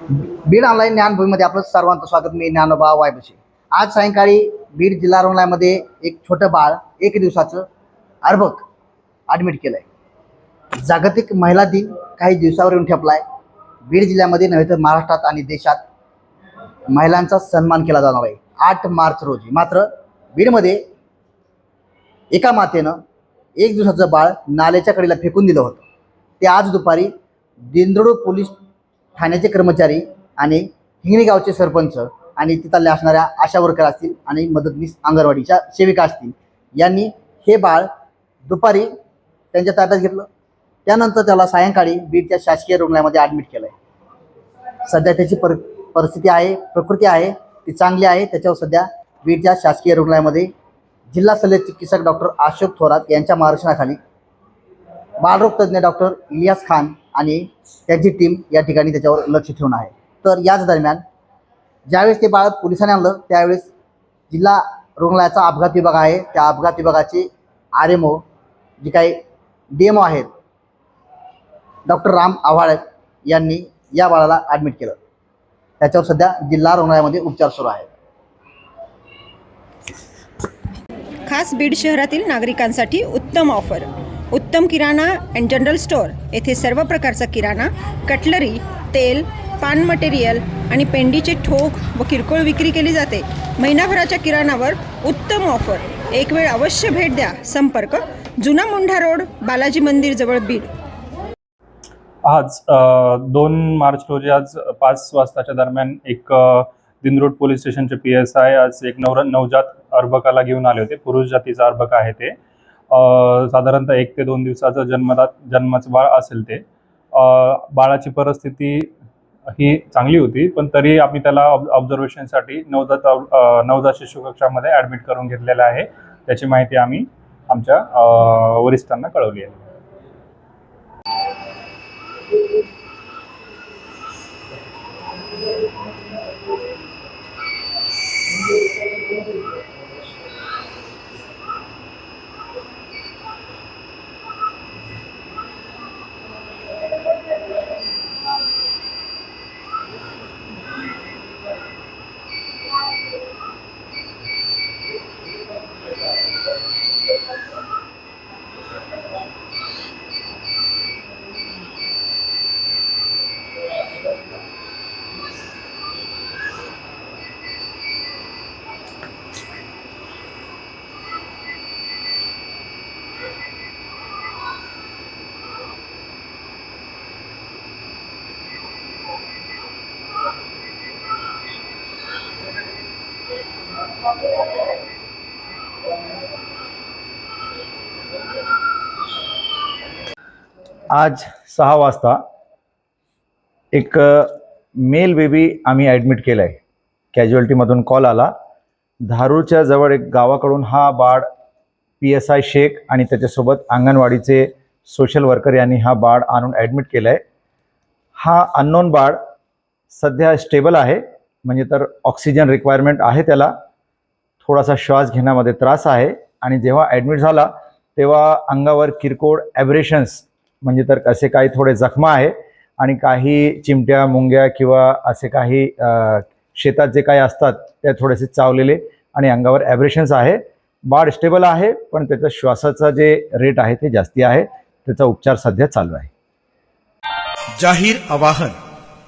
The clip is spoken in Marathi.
बीड ऑनलाईन ज्ञानभूमीमध्ये आपलं सर्वांचं स्वागत. मी ज्ञानोबा वायबशी. आज सायंकाळी बीड जिल्हा रुग्णालयामध्ये एक छोटं बाळ एक दिवसाचं अर्भक ॲडमिट केलं आहे जागतिक महिला दिन काही दिवसावर येऊन ठेपला आहे बीड जिल्ह्यामध्ये नव्हे तर महाराष्ट्रात आणि देशात महिलांचा सन्मान केला जाणार आहे. आठ मार्च रोजी. मात्र बीडमध्ये एका मातेनं एक दिवसाचं बाळ नाल्याच्या कडेला फेकून दिलं होतं. ते आज दुपारी दिंद्रोड पोलीस ठाण्याचे कर्मचारी आणि हिंगणी गावचे सरपंच आणि तिथल्या असणाऱ्या आशा वर्कर असतील आणि मदतनीस अंगणवाडीच्या सेविका असतील यांनी हे बाळ दुपारी त्यांच्या ताब्यात घेतलं. त्यानंतर त्याला सायंकाळी बीडच्या शासकीय रुग्णालयामध्ये ॲडमिट केलं आहे सध्या त्याची पर परिस्थिती आहे प्रकृती आहे ती चांगली आहे. त्याच्यावर सध्या बीडच्या शासकीय रुग्णालयामध्ये जिल्हा शल्य चिकित्सक डॉक्टर अशोक थोरात यांच्या मार्गदर्शनाखाली बालरोग तज्ज्ञ डॉक्टर इलियास खान आणि त्यांची टीम या ठिकाणी त्याच्यावर लक्ष ठेवून आहे. तर याच दरम्यान ज्यावेळेस ते बाळ पोलिसांनी आणलं त्यावेळेस जिल्हा रुग्णालयाचा अपघात विभाग आहे. त्या अपघात विभागाचे आर एम ओ जे काही डी एम ओ आहेत डॉक्टर राम आव्हाड यांनी या बाळाला ॲडमिट केलं. त्याच्यावर सध्या जिल्हा रुग्णालयामध्ये उपचार सुरू आहेत खास बीड शहरातील नागरिकांसाठी उत्तम ऑफर उत्तम किराणा अँड जनरल स्टोअर येथे सर्व प्रकारचा किराणा कटलरी तेल पान मटेरियल आणि पेंडीचे ठोक व किरकोळ विक्री केली जाते. महिनाभराच्या किराणावर उत्तम ऑफर एक वेळ अवश्य भेट द्या. संपर्क जुना मुंढा रोड बालाजी मंदिर जवळ बीड. आज दोन मार्च रोजी आज पाच वाजताच्या दरम्यान एक दिनरोड पोलीस स्टेशनचे पी एस आय आज एक नवर नवजात अर्भकाला घेऊन आले होते. पुरुष जातीचा अर्भक आहे ते. साधारणतः एक ते दोन दिवसाचं जन्मदा जन्माचं बाळ असेल ते. बाळाची परिस्थिती ही चांगली होती पण तरी आम्ही त्याला ऑब्झर्वेशनसाठी नवजात नवजात शिशु कक्षामध्ये ॲडमिट करून घेतलेलं आहे. त्याची माहिती आम्ही आमच्या वरिष्ठांना कळवली आहे. आज सहा वाजता एक मेल बेबी आम्ही ॲडमिट केलं आहे कॅज्युअल्टीमधून कॉल आला. धारूरच्या जवळ एक गावाकडून हा बाळ पी एस आय शेख आणि त्याच्यासोबत अंगणवाडीचे सोशल वर्कर यांनी हा बाळ आणून ॲडमिट केलं आहे हा अननोन बाळ सध्या स्टेबल आहे. म्हणजे तर ऑक्सिजन रिक्वायरमेंट आहे त्याला. थोडासा श्वास घेण्यामध्ये त्रास आहे. आणि जेव्हा ॲडमिट झाला तेव्हा अंगावर किरकोळ ॲब्रेशन्स म्हणजे तर असे काही थोडे जखमा आहे. आणि काही चिमट्या मुंग्या किंवा असे काही शेतात जे काही असतात त्या थोडेसे चावलेले आणि अंगावर ॲब्रेशन्स आहे. बाळ स्टेबल आहे पण त्याचा श्वासाचा जे रेट आहे ते जास्ती आहे. त्याचा उपचार सध्या चालू आहे. जाहीर आवाहन.